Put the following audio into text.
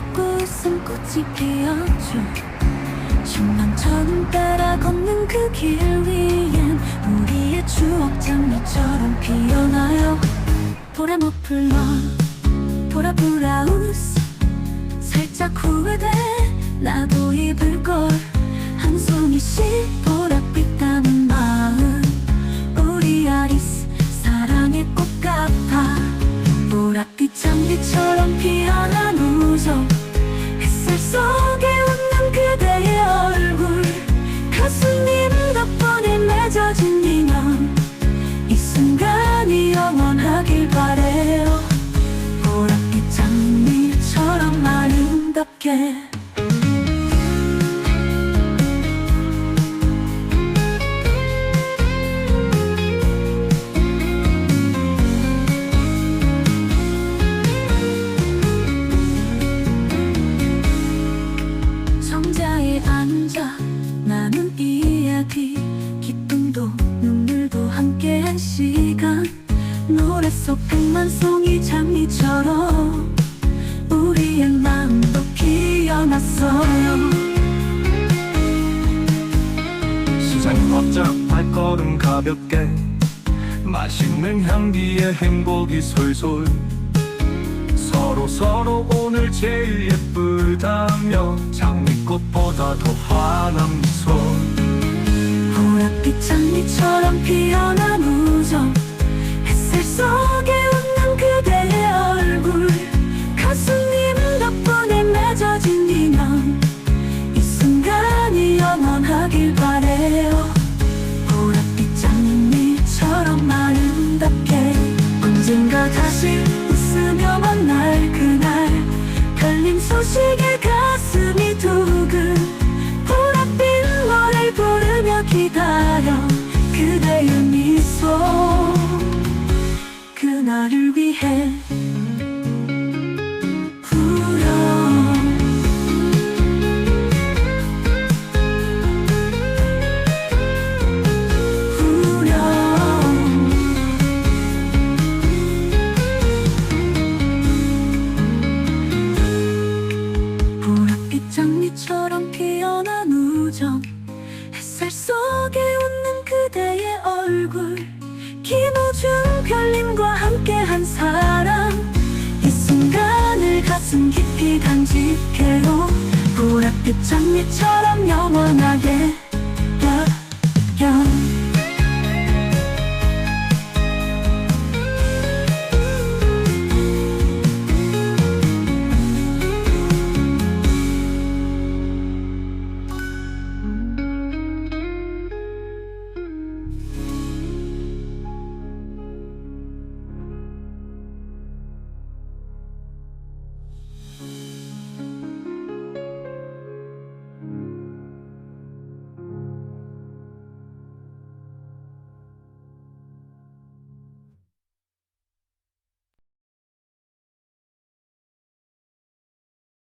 아름답고 웃음꽃이 피었죠 신랑처럼 따라 걷는 그 길 위엔 우리의 추억 장미처럼 피어나요. 보라 머플러 보라 브라우스. 살짝 후회돼 나도 입을걸. 한 송이씩 맺어진 인연 이 순간이 영원하길 바래요. 보랏빛 장미처럼 아름답게 노래 속 백만송이 장미처럼 우리의 마음도 피어났어요 세상 걷자 발걸음 가볍게 맛있는 향기에 행복이 솔솔. 서로 서로 오늘 제일 예쁘다며 장미꽃보다 더 환한 미소 하길 바래요. 보랏빛 장미처럼 아름답게 언젠가 다시 웃으며 만날 그날 별님 소식에 가슴이 두근 보랏빛 노래를 부르며 기다려 그대의 미소. 그날을 위해 우정. 햇살 속에 웃는 그대의 얼굴. 김우중 별님과 함께한 사랑. 이 순간을 가슴 깊이 간직해요. 보랏빛 장미처럼 영원하게